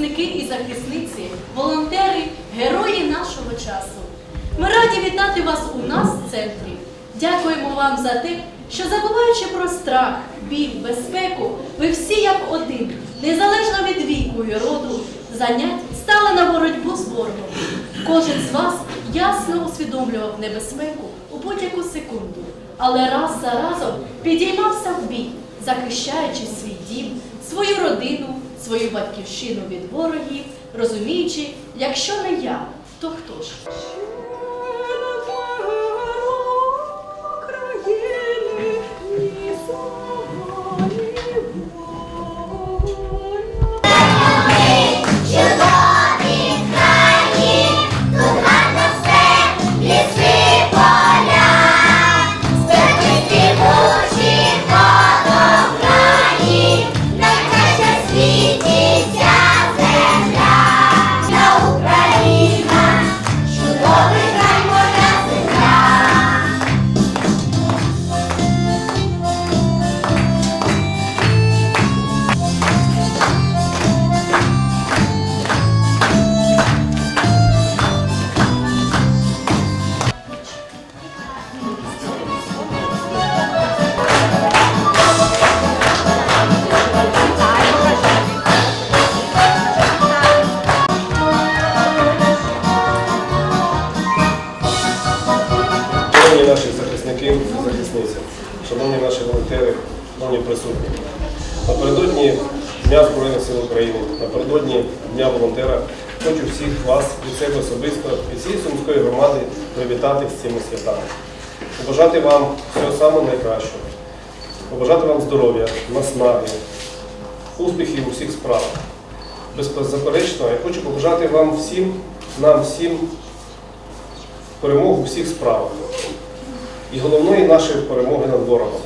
захисники і захисниці, волонтери, герої нашого часу. Ми раді вітати вас у нас в центрі. Дякуємо вам за те, що забуваючи про страх, біль, безпеку, ви всі як один, незалежно від віку і роду, занять стали на боротьбу з ворогом. Кожен з вас ясно усвідомлював небезпеку у будь-яку секунду, але раз за разом підіймався в бій, захищаючи свій дім, свою родину, свою батьківщину від ворогів, розуміючи, якщо не я, то хто ж? Шановні наші волонтери, шановні присутні. Напередодні Дня Збройних сил України, напередодні Дня волонтера хочу всіх вас від себе особисто і всієї Сумської громади привітати з цими святами. Побажати вам всього самого найкращого, побажати вам здоров'я, наснаги, успіхів у всіх справах. Беззаперечно, я хочу побажати вам всім, нам всім перемогу у всіх справах і головної нашої перемоги над ворогом.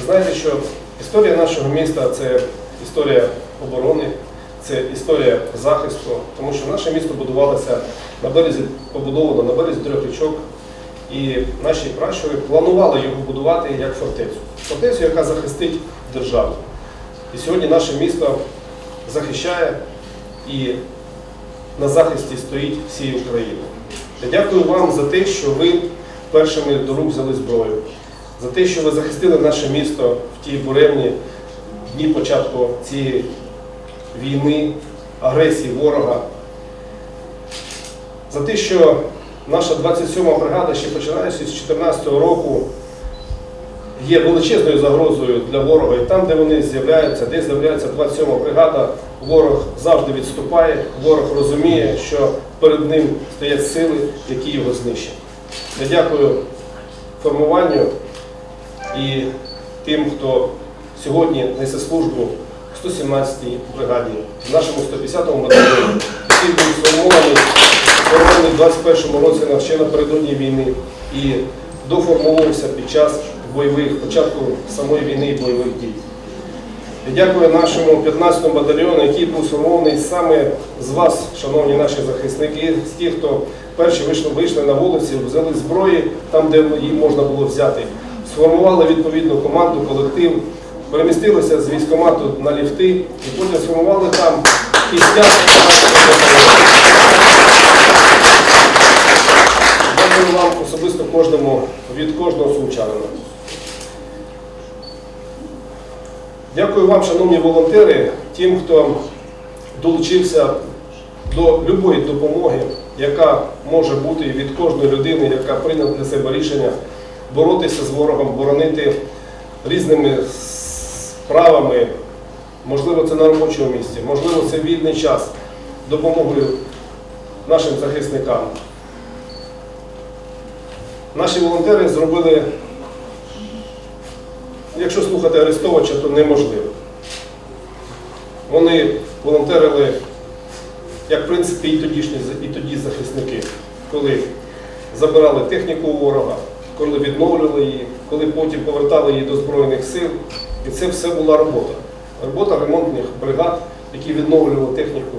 Ви знаєте, що історія нашого міста це історія оборони, це історія захисту, тому що наше місто будувалося на березі, побудовано на березі трьох річок, і наші пращури планували його будувати як фортецю. Фортецю, яка захистить державу. І сьогодні наше місто захищає і на захисті стоїть всієї України. Дякую вам за те, що ви першими до рук взяли зброю, за те, що ви захистили наше місто в ті буремні дні початку цієї війни, агресії ворога, за те, що наша 27-ма бригада, ще починаючи з 2014 року, є величезною загрозою для ворога. І там, де вони з'являються, де з'являється 27-ма бригада, ворог завжди відступає, ворог розуміє, що перед ним стоять сили, які його знищать. Я дякую формуванню і тим, хто сьогодні несе службу в 117-й бригаді, в нашому 150-му батальйоні, був сформований сформований в 21-му році ще напередодні війни і доформовувався під час бойових, початку самої війни і бойових дій. Я дякую нашому 15-му батальйону, який був сформований саме з вас, шановні наші захисники, з тих, хто перші вийшли, вийшли на вулиці, взяли зброї там, де її можна було взяти, сформували відповідну команду, колектив, перемістилися з військкомату на ліфти і потім сформували там кістяк. Дякую вам особисто кожному від кожного сумчанина. Дякую вам, шановні волонтери, тим, хто долучився до любої допомоги, яка може бути від кожної людини, яка прийняла для себе рішення боротися з ворогом, боронити різними справами. Можливо, це на робочому місці, можливо, це вільний час допомогою нашим захисникам. Наші волонтери зробили, якщо слухати Арестовича, то неможливо. Вони волонтерили, як в принципі і тодішні і тоді захисники, коли забирали техніку ворога, коли відновлювали її, коли потім повертали її до Збройних сил. І це все була робота. Робота ремонтних бригад, які відновлювали техніку.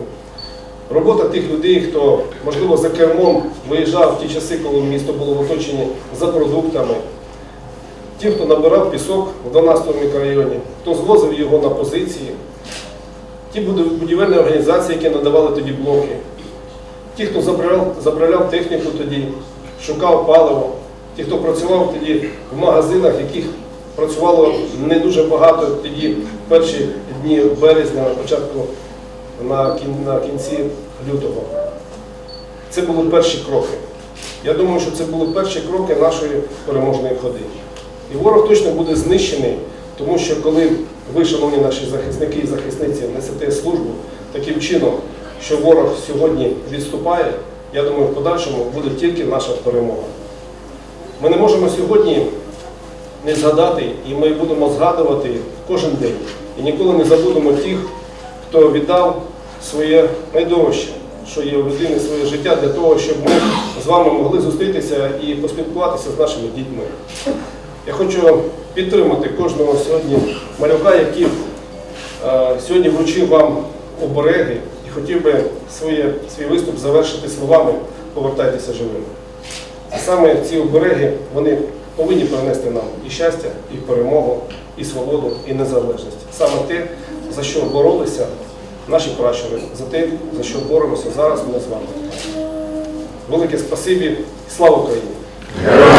Робота тих людей, хто, можливо, за кермом виїжджав в ті часи, коли місто було в оточенні за продуктами. Ті, хто набирав пісок в 12 мікрорайоні, хто звозив його на позиції, ті будівельні організації, які надавали тоді блоки, ті, хто заправляв, заправляв техніку тоді, шукав паливо, ті, хто працював тоді в магазинах, яких працювало не дуже багато тоді в перші дні березня, на початку на, кін- на кінці лютого. Це були перші кроки. Я думаю, що це були перші кроки нашої переможної ходи. І ворог точно буде знищений, тому що коли ви, шановні наші захисники і захисниці, несете службу таким чином, що ворог сьогодні відступає, я думаю, в подальшому буде тільки наша перемога. Ми не можемо сьогодні не згадати, і ми будемо згадувати кожен день. І ніколи не забудемо тих, хто віддав своє найдорожче, що є у людини своє життя для того, щоб ми з вами могли зустрітися і поспілкуватися з нашими дітьми. Я хочу підтримати кожного сьогодні малюка, який е, сьогодні вручив вам обереги і хотів би своє, свій виступ завершити словами повертайтеся живими. А саме ці обереги вони повинні принести нам і щастя, і перемогу, і свободу, і незалежність. Саме те, за що боролися наші пращури, за те, за що боремося зараз ми з вами. Велике спасибі, слава Україні!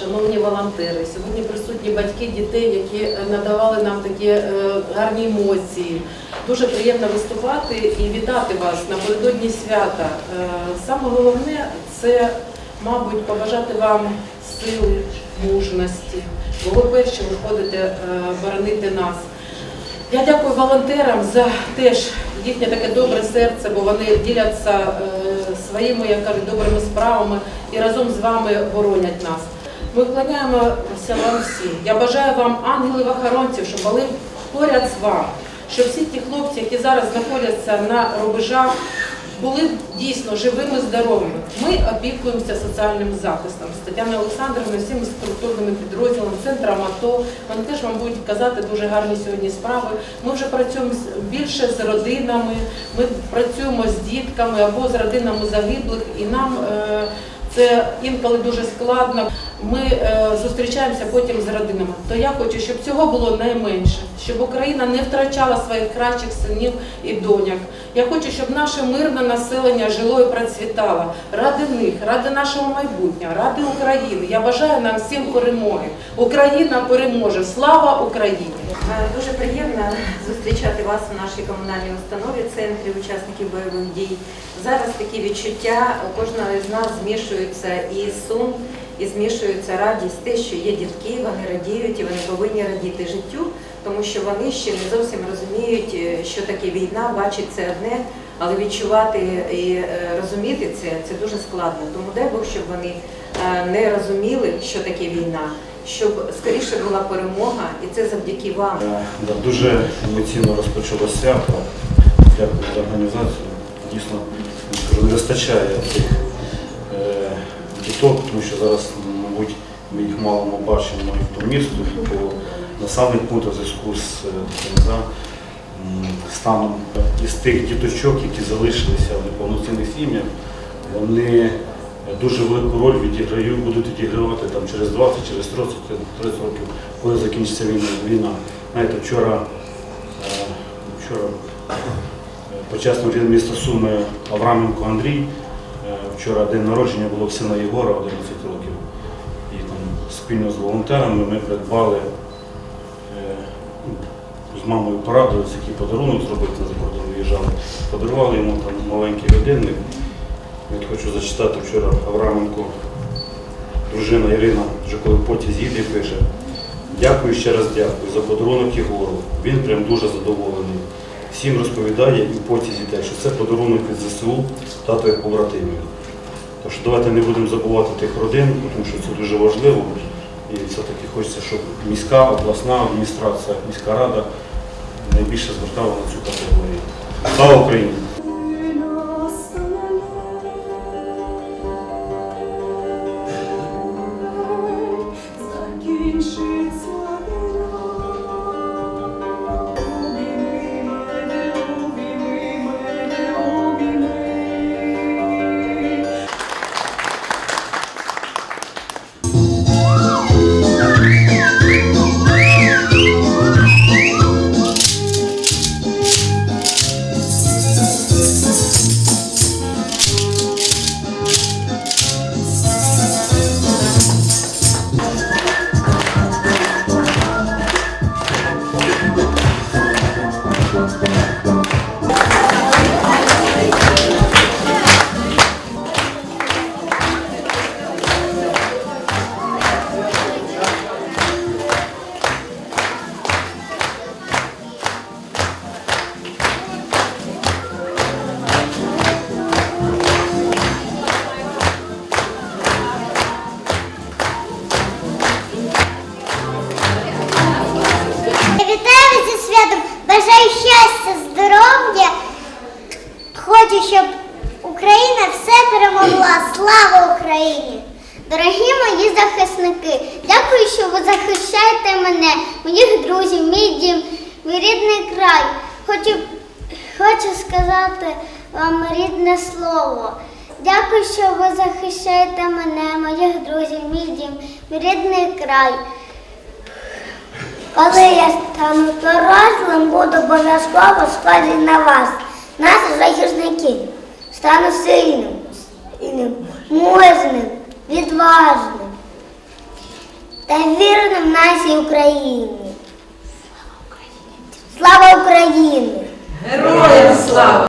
Шановні волонтери, сьогодні присутні батьки дітей, які е, надавали нам такі е, гарні емоції. Дуже приємно виступати і вітати вас напередодні свята. Е, Саме головне це, мабуть, побажати вам сили, мужності, бо ви перші виходите боронити нас. Я дякую волонтерам за теж їхнє таке добре серце, бо вони діляться своїми, як кажуть, добрими справами і разом з вами боронять нас. Ми вклоняємося вам всім. Я бажаю вам ангелів-охоронців, щоб були поряд з вами, щоб всі ті хлопці, які зараз знаходяться на рубежах, були дійсно живими, здоровими. Ми опікуємося соціальним захистом з Тетяною Олександрівною, всіми структурними підрозділами, центром АТО. Вони теж вам будуть казати дуже гарні сьогодні справи. Ми вже працюємо більше з родинами, ми працюємо з дітками або з родинами загиблих, і нам е, це інколи дуже складно. Ми е, зустрічаємося потім з родинами. То я хочу, щоб цього було найменше, щоб Україна не втрачала своїх кращих синів і доняк. Я хочу, щоб наше мирне населення жило і процвітало ради них, ради нашого майбутнього, ради України. Я бажаю нам всім перемоги. Україна переможе. Слава Україні! Е, Дуже приємно зустрічати вас у нашій комунальній установі, центрі учасників бойових дій. Зараз такі відчуття у кожного з нас змішуються і сум, і змішується радість, те, що є дітки, вони радіють і вони повинні радіти життю, тому що вони ще не зовсім розуміють, е, що таке війна, бачать це одне, але відчувати і е, розуміти це це дуже складно. Тому дай Бог, щоб вони не розуміли, що таке війна, щоб скоріше була перемога, і це завдяки вам. Е, да, Дуже емоційно розпочало свято. Дякую за організацію. Дійсно, не вистачає цих е, діток, тому що зараз, мабуть, ми їх мало ми бачимо і по місту, і по населених пунктах в зв'язку з е, таким, станом із тих діточок, які залишилися в неповноцінних сім'ях, вони дуже велику роль відіграють, будуть відігравати там через 20, через 30, 30 років, коли закінчиться війна. Знаєте, вчора, е, вчора е, почесний рід міста Суми Авраменко Андрій. Е, Вчора день народження було сина Єгора 11 років. І там спільно з волонтерами ми придбали з мамою порадилися, який подарунок зробити за кордон виїжджали. Подарували йому там маленький годинник. Я хочу зачитати вчора Авраменко, дружина Ірина, коли в потязі пише. Дякую ще раз дякую за подарунок Єгору. Він прям дуже задоволений. Всім розповідає і в потязі те, що це подарунок від ЗСУ татових побратимів. Тож давайте не будемо забувати тих родин, тому що це дуже важливо. І все-таки хочеться, щоб міська, обласна адміністрація, міська рада найбільше звертала на цю категорію. Слава Україні! Україна все перемогла. Слава Україні! Дорогі мої захисники, дякую, що ви захищаєте мене, моїх друзів, мій дім, мій рідний край. Хочу, хочу сказати вам рідне слово. Дякую, що ви захищаєте мене, моїх друзів, мій дім, мій рідний край. Коли я стану дорослим, буду обов'язково схожий на вас, наші захисники. Стану сильним, сильним, мужним, відважним та вірним нашій Україні. Слава Україні! Героям слава!